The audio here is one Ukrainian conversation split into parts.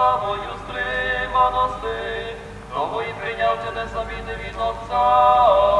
славою стриманості, тому і прийняв тебе від Отця.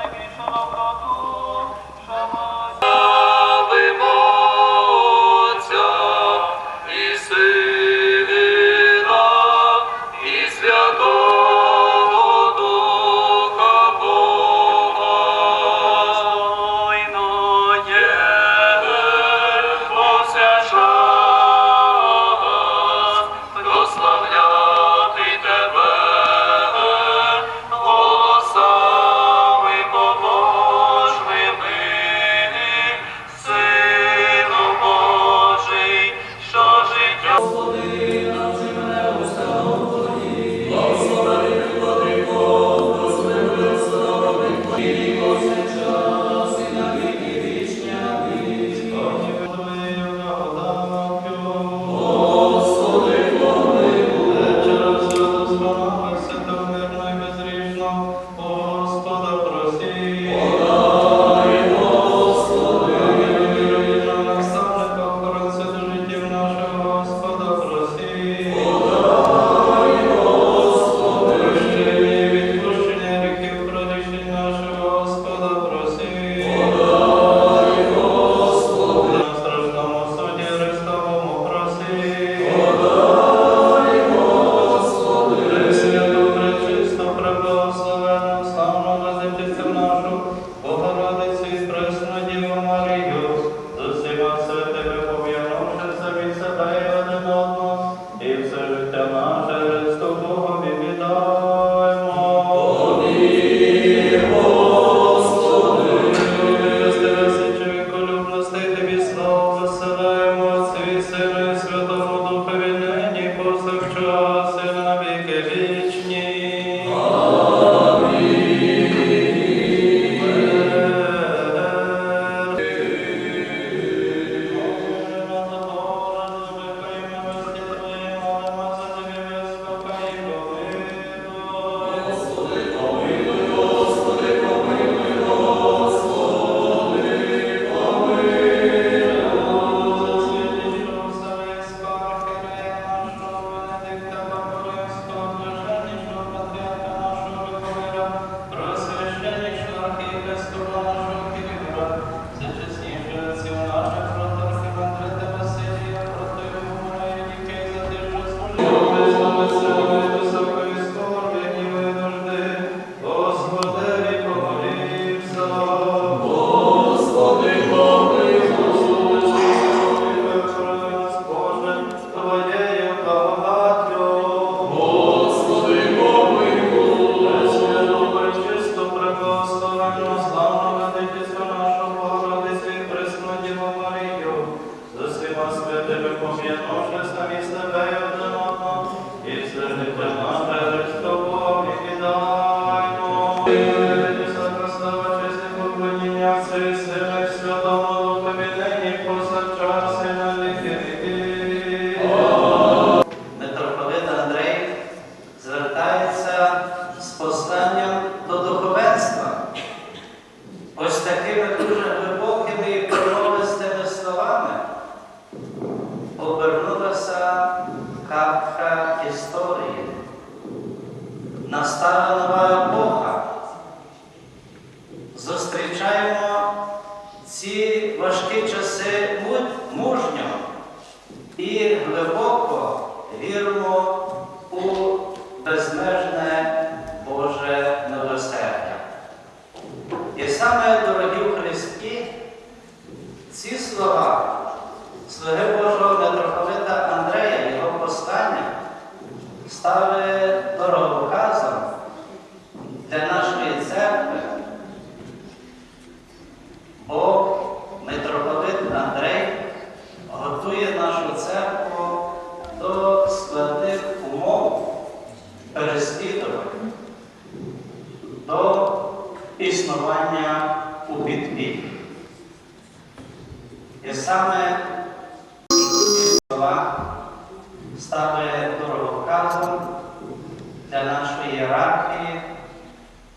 для нашої ієрархії,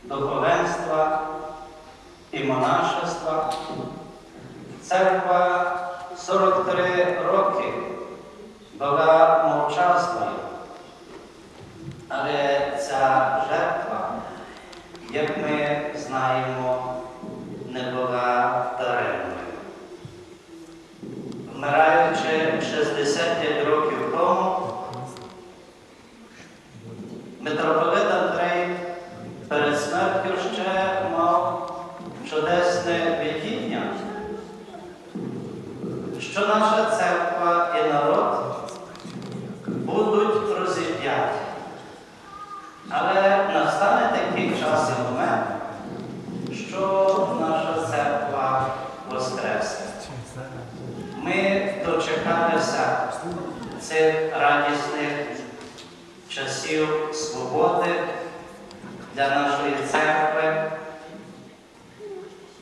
духовенства і монашества. Церква 43 роки була мовчазною, але ця жертва, як ми знаємо,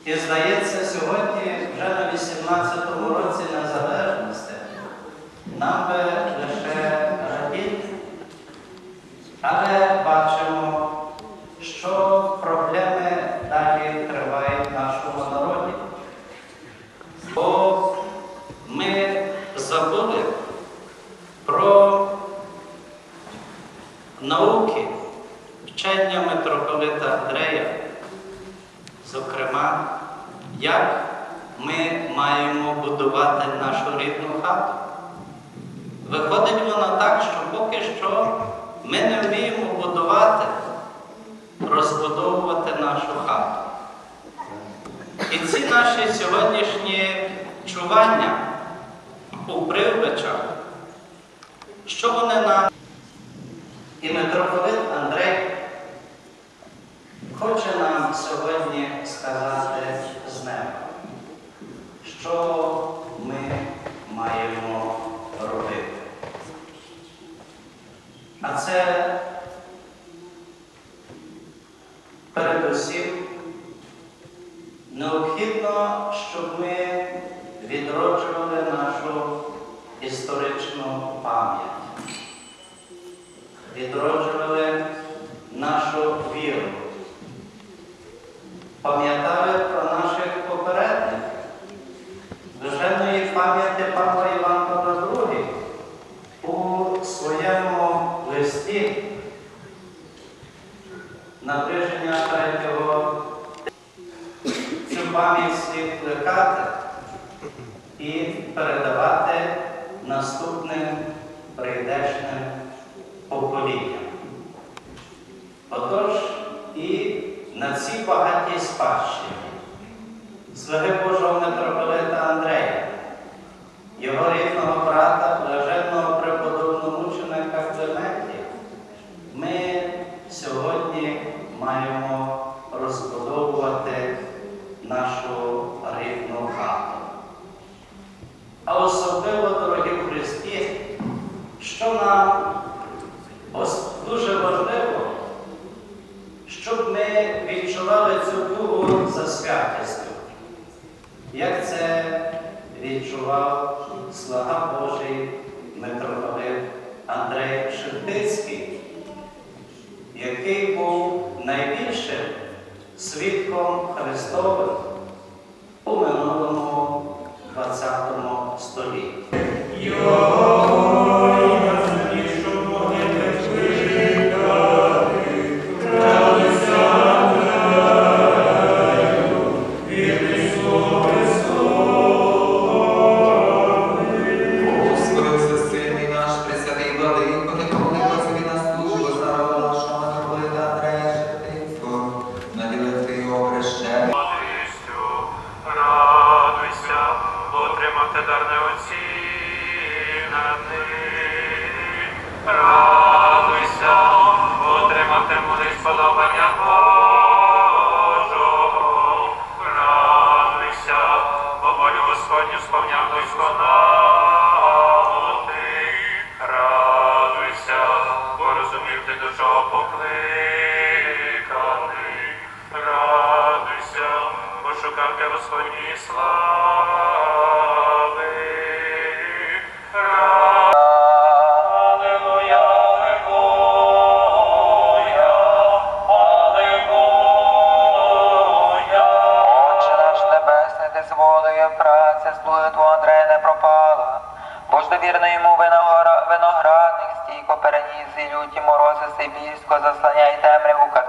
І здається, сьогодні, вже на 18-му році незалежності, нам би лише радіти. Але бачимо, що проблеми далі тривають в нашому народі. Бо ми забули про науки, вчення митрополита Андрея, зокрема, як ми маємо будувати нашу рідну хату. Виходить воно так, що поки що ми не вміємо будувати, розбудовувати нашу хату. І ці наші сьогоднішні чування у Привбичах, що вони нам і митрополит Андрей хоче нам сьогодні сказати з неба, що ми маємо передавати наступним прийдешним поколінням. Отож, і на цій багатій спадщині слуги Божого митрополита Андрея, його рідного відчував слава Божий митрополит Андрей Шептицький, який був найбільшим свідком Христовим у минулому ХХ столітті. З праця, слуги Андрея не пропала. Бо ж довірно йому виноградник, стійко переніс і люті морози Сибірського, заслоняй темряву.